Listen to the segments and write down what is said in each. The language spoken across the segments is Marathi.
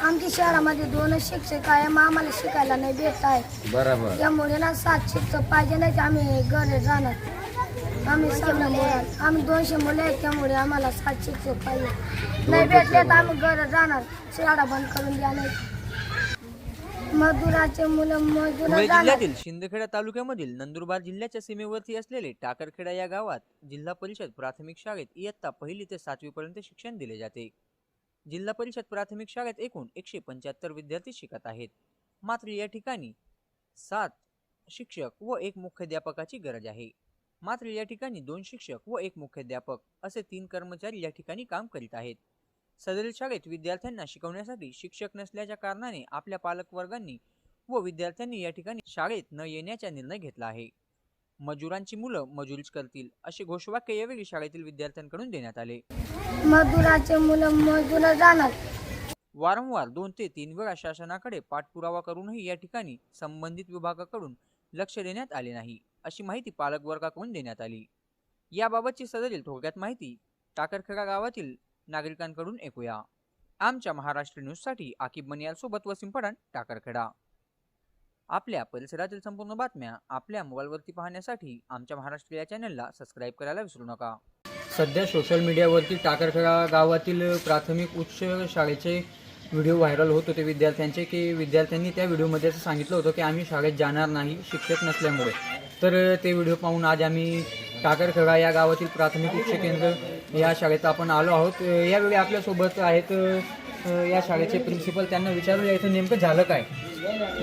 आमच्या शहरामध्ये दोनच शिक्षक आहे मग आम्हाला शिकायला नाही भेटत आहे. बरोबर. त्यामुळे ना सात शिक्षक पाहिजे नाही आम्ही घरी जाणार. आम्ही सगळं मुलं आम्ही दोनशे मुलं आहेत त्यामुळे आम्हाला सात शिक्षक पाहिजे. नाही भेटले तर आम्ही घरी जाणार. शाळा बंद करून द्या नाही. मजुराचे मुलं धुळे जिल्ह्यातील शिंदखेडा तालुक्यामधील नंदुरबार जिल्ह्याच्या सीमेवरती असलेले टाकरखेडा या गावात जिल्हा परिषद प्राथमिक शाळेत इयत्ता पहिली ते सातवी पर्यंत शिक्षण दिले जाते. जिल्हा परिषद प्राथमिक शाळेत एकूण एकशे पंच्याहत्तर विद्यार्थी शिकत आहेत. मात्र या ठिकाणी सात शिक्षक व एक मुख्याध्यापकाची गरज आहे. मात्र या ठिकाणी दोन शिक्षक व एक मुख्याध्यापक असे तीन कर्मचारी या ठिकाणी काम करीत आहेत. सदरील शाळेत विद्यार्थ्यांना शिकवण्यासाठी शिक्षक नसल्याच्या कारणाने आपल्या पालकवर्गांनी व विद्यार्थ्यांनी या ठिकाणी शाळेत न येण्याचा निर्णय घेतला आहे. मजुरांची मुलं मजुरीच करतील असे घोषवाक्य यावेळी शाळेतील विद्यार्थ्यांकडून देण्यात आले. मजुराचे मुलं मजूर जाणार. वारंवार दोन ते तीन वेळा शासनाकडे पाठपुरावा करूनही या ठिकाणी संबंधित विभागाकडून लक्ष देण्यात आले नाही अशी माहिती पालकवर्गाकडून देण्यात आली. याबाबतची सदरील थोडक्यात माहिती टाकरखेडा गावातील नागरिकांकडून ऐकूया. आमच्या महाराष्ट्र न्यूजसाठी आकिब बनियाल सोबत वसीम पठाण टाकरखेडा. आपल्या परिसरातील संपूर्ण बातम्या आपल्या मोबाईलवरती पाहण्यासाठी आमच्या महाराष्ट्र या चॅनलला सबस्क्राईब करायला विसरू नका. सध्या सोशल मीडियावरती टाकरखेडा गावातील प्राथमिक उच्च शाळेचे व्हिडिओ व्हायरल होत होते विद्यार्थ्यांचे की विद्यार्थ्यांनी त्या व्हिडिओमध्ये असं सांगितलं होतं की आम्ही शाळेत जाणार नाही शिक्षक नसल्यामुळे. तर ते व्हिडिओ पाहून आज आम्ही टाकरखेडा या गावातील प्राथमिक उच्च केंद्र या शाळेत आपण आलो आहोत. यावेळी आपल्यासोबत आहेत या शाळेचे प्रिन्सिपल त्यांना विचारूया इथं नेमकं झालं काय?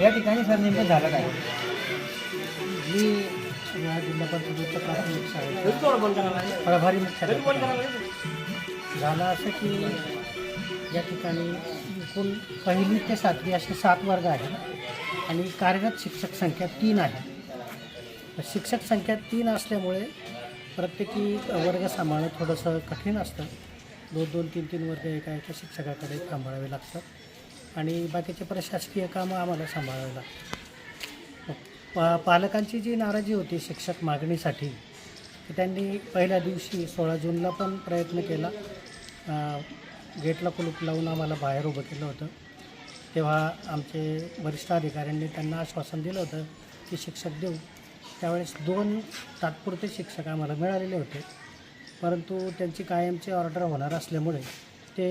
या ठिकाणी सर नेमकं झालं काय? मी या जिल्हा परिषदेच्या प्राथमिक शाळेत प्रभारी झालं असं की या ठिकाणी एकूण पहिली ते सातवी असे सात वर्ग आहेत आणि कार्यरत शिक्षक संख्या तीन आहे. शिक्षक संख्या तीन असल्यामुळे प्रत्येकी वर्ग सांभाळणं थोडंसं कठीण असतं. दोन दोन तीन तीन वर्ग एका एका शिक्षकाकडे सांभाळावे लागतात. आणि बाकीचे प्रशासकीय कामं आम्हाला सांभाळावे लागतात. पा पालकांची जी नाराजी होती शिक्षक मागणीसाठी त्यांनी पहिल्या दिवशी सोळा जूनला पण प्रयत्न केला. गेटला कुलूप लावून आम्हाला बाहेर उभं केलं होतं. तेव्हा आमचे वरिष्ठ अधिकाऱ्यांनी त्यांना आश्वासन दिलं होतं की शिक्षक देऊ. त्यावेळेस दोन तात्पुरते शिक्षक आम्हाला मिळालेले होते. परंतु त्यांची कायमची ऑर्डर होणार असल्यामुळे ते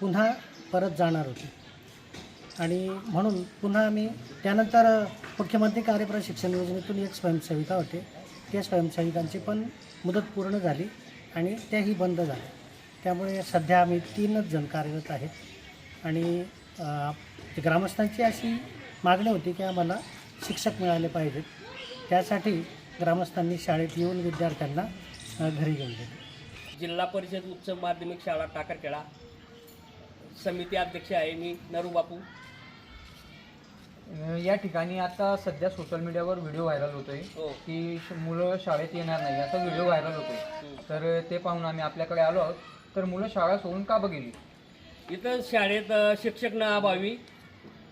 पुन्हा परत जाणार होते. आणि म्हणून पुन्हा आम्ही त्यानंतर मुख्यमंत्री कार्यप्रशिक्षण योजनेतून एक स्वयंसेविका होते. त्या स्वयंसेविकांची पण मुदत पूर्ण झाली आणि त्याही बंद झाल्या. त्यामुळे सध्या आम्ही तीनच जण कार्यरत आहेत. आणि ग्रामस्थांची अशी मागणी होती की आम्हाला शिक्षक मिळाले पाहिजेत. त्यासाठी ग्रामस्थांनी शाळेत येऊन विद्यार्थ्यांना घरी घेऊन गेले. जिल्हा परिषद उच्च माध्यमिक शाळा टाकरखेडा. समिती अध्यक्ष आहे मी नरू बापू. या ठिकाणी आता सध्या सोशल मीडियावर व्हिडिओ व्हायरल होतोय हो. की श- मुलं शाळेत येणार नाही. असा व्हिडिओ व्हायरल होतोय. तर ते पाहून आम्ही आपल्याकडे आलो आहोत. तर मुलं शाळा सोडून का बघितली इथं शाळेत शिक्षक न अभावी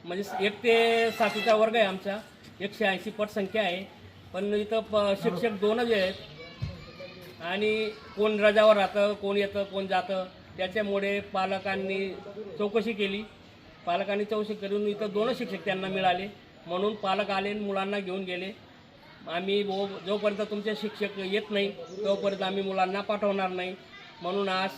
म्हणजे एक ते सातवीचा वर्ग आहे आमचा. एकशे ऐंशी पट संख्या आहे. पण इथं प शिक्षक दोनच आहेत. आणि कोण रजावर राहतं कोण येतं कोण जातं त्याच्यामुळे पालकांनी चौकशी केली. पालकांनी चौकशी करून इथं दोनच शिक्षक त्यांना मिळाले. म्हणून पालक आले मुलांना घेऊन गेले. आम्ही वो जोपर्यंत तुमचे शिक्षक येत नाही तोपर्यंत आम्ही मुलांना पाठवणार नाही. म्हणून आज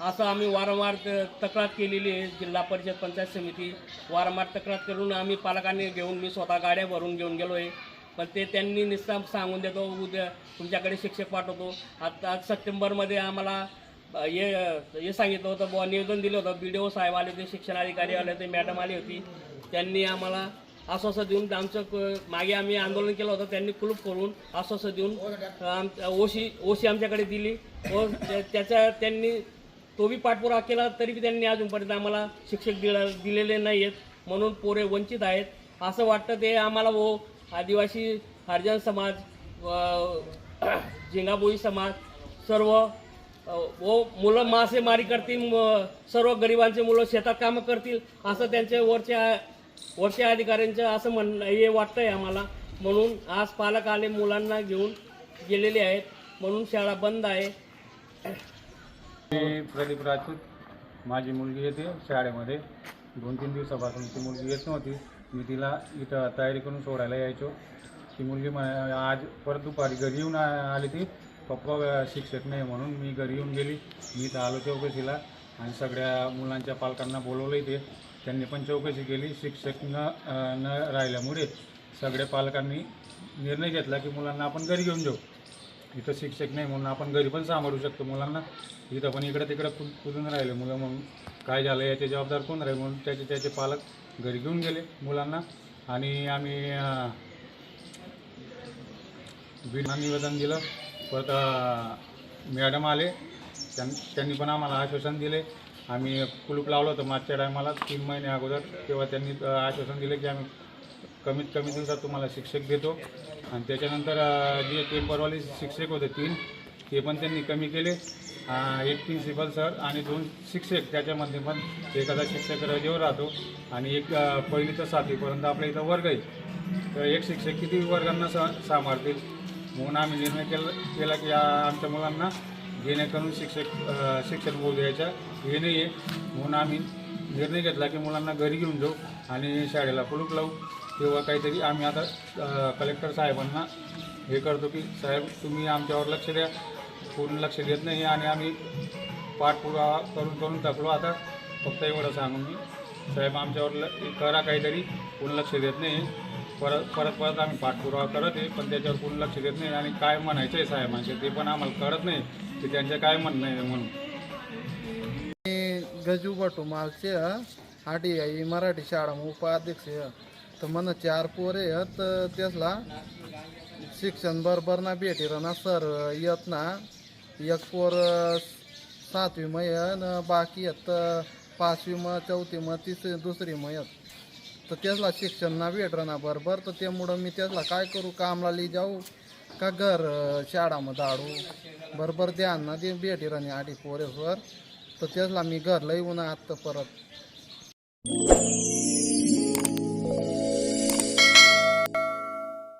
असं आम्ही वारंवार त- तक्रार केलेली आहे जिल्हा परिषद पंचायत समिती. वारंवार तक्रार करून आम्ही पालकांनी घेऊन मी स्वतः गाड्या भरून घेऊन गेलो आहे पण ते त्यांनी निस्ताम सांगून देतो उद्या तुमच्याकडे शिक्षक पाठवतो. आता सप्टेंबरमध्ये आम्हाला हे हे सांगितलं होतं बुवा निवेदन दिलं होतं. बी डी ओ साहेब आले होते शिक्षणाधिकारी आले होते मॅडम आली होती. त्यांनी आम्हाला आश्वासन देऊन आमचं क- मागे आम्ही आंदोलन केलं होतं त्यांनी कुलूप करून आश्वासन देऊन आम ओशी ओशी आमच्याकडे दिली. व त्याचा त्यांनी तो बी पाठपुरावा केला तरी बी त्यांनी अजूनपर्यंत आम्हाला शिक्षक दिला दिलेले नाही आहेत म्हणून पोरे वंचित आहेत. असं वाटतं ते आम्हाला वो आदिवासी हरिजन समाज झिंगाबोई समाज सर्व व मुलं मासेमारी करतील सर्व गरिबांचे मुलं शेतात कामं करतील असं त्यांच्या वरच्या वरच्या अधिकाऱ्यांचं असं म्हणणं हे वाटतं आहे आम्हाला. म्हणून आज पालक आले मुलांना घेऊन गेलेले आहेत. म्हणून शाळा बंद आहे. मी प्रदीप राजपूत. माझी मुलगी येते शाळेमध्ये. दोन तीन दिवसापासून ती मुलगी येत नव्हती. मी तिला इथं तयारी करून सोडायला यायचो. ती मुलगी आज परत दुपारी घरी येऊन आली ती. पप्पा शिक्षक नाही म्हणून मी घरी येऊन गेली. मी इथं आलो चौकशीला आणि सगळ्या मुलांच्या पालकांना बोलवलं इथे त्यांनी पण चौकशी केली. शिक्षक न न राहिल्यामुळे सगळ्या पालकांनी निर्णय घेतला की मुलांना आपण घरी घेऊन जाऊ. इथं शिक्षक नाही म्हणून आपण घरी पण सांभाळू शकतो. मुलांना इथं पण इकडं तिकडं कु कुदून राहिले मुलं म्हणून. काय झालं याचे जबाबदार कोण राहील म्हणून त्याचे त्याचे पालक घरी घेऊन गेले मुलांना. आणि आम्ही विना बिना निवेदन दिलं परत मॅडम आले. त्यां त्यांनी पण आम्हाला आश्वासन दिले. आम्ही कुलूप लावलं होतं मागच्या टायमाला तीन महिने अगोदर. तेव्हा त्यांनी आश्वासन दिले की आम्ही कमीत कमी दिवसात तुम्हाला शिक्षक देतो. आणि त्याच्यानंतर जे टेम्परवाले शिक्षक होते तीन ते पण त्यांनी कमी केले. एक प्रिन्सिपल सर आणि दोन शिक्षक त्याच्यामध्ये पण एखादा शिक्षक रजेवर राहतो. आणि एक पहिली तर सातवीपर्यंत आपल्या इथं वर्ग आहे. तर एक शिक्षक किती वर्गांना सा सांभाळतील? म्हणून आम्ही निर्णय केला केला की आमच्या मुलांना जेणेकरून शिक्षक शिक्षण बोल द्यायच्या हे नाही आहे म्हणून आम्ही निर्णय घेतला की मुलांना घरी घेऊन जाऊ आणि शाळेला कुलूप लावू. तेव्हा काहीतरी आम्ही आता कलेक्टर साहेबांना हे करतो की साहेब तुम्ही आमच्यावर लक्ष द्या पूर्ण लक्ष देत नाही आणि आम्ही पाठपुरावा करून करून थकलो आता फक्त एवढं सांगून मी साहेब आमच्यावर ल करा काहीतरी पूर्ण लक्ष देत नाही परत परत परत आम्ही पाठपुरावा करत आहे पण त्याच्यावर पूर्ण लक्ष देत नाही आणि काय म्हणायचं आहे साहेबांचे ते पण आम्हाला कळत नाही की त्यांचं काय म्हणणं आहे म्हणून गजू बटू मालचे आडी आई मराठी शाळा उपाध्यक्ष तर मन चार पोरे आहेत तर शिक्षण बरोबर ना भेटी ना सर येत ना. एक पोर सातवी मय बाकी येत पाचवी मग चौथी मग तिसरी दुसरी मग येत तर त्यासला शिक्षण ना भेट ना बरोबर तर त्यामुळं मी त्यासला काय करू कामला ली जाऊ का घर शाळामध्ये आडू बरोबर ध्यान ना ते भेटी राहणे आधी पोरेसवर तर त्यासला मी घरला येऊन आत्ता परत.